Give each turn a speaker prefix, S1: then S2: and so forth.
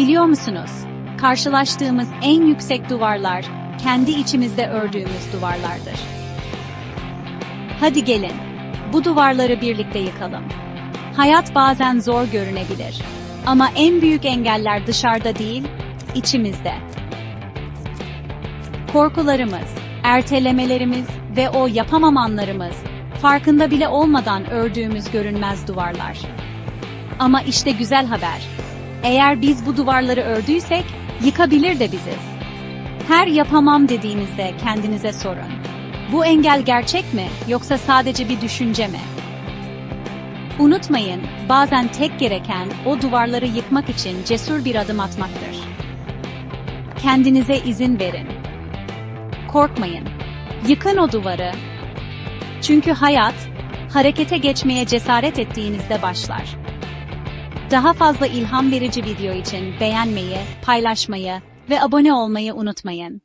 S1: Biliyor musunuz? Karşılaştığımız en yüksek duvarlar, kendi içimizde ördüğümüz duvarlardır. Hadi gelin, bu duvarları birlikte yıkalım. Hayat bazen zor görünebilir. Ama en büyük engeller dışarıda değil, içimizde. Korkularımız, ertelemelerimiz ve o yapamam anlarımız, farkında bile olmadan ördüğümüz görünmez duvarlar. Ama işte güzel haber. Eğer biz bu duvarları ördüysek, yıkabilir de biziz. Her yapamam dediğinizde kendinize sorun. Bu engel gerçek mi yoksa sadece bir düşünce mi? Unutmayın, bazen tek gereken o duvarları yıkmak için cesur bir adım atmaktır. Kendinize izin verin. Korkmayın. Yıkın o duvarı. Çünkü hayat, harekete geçmeye cesaret ettiğinizde başlar. Daha fazla ilham verici video için beğenmeyi, paylaşmayı ve abone olmayı unutmayın.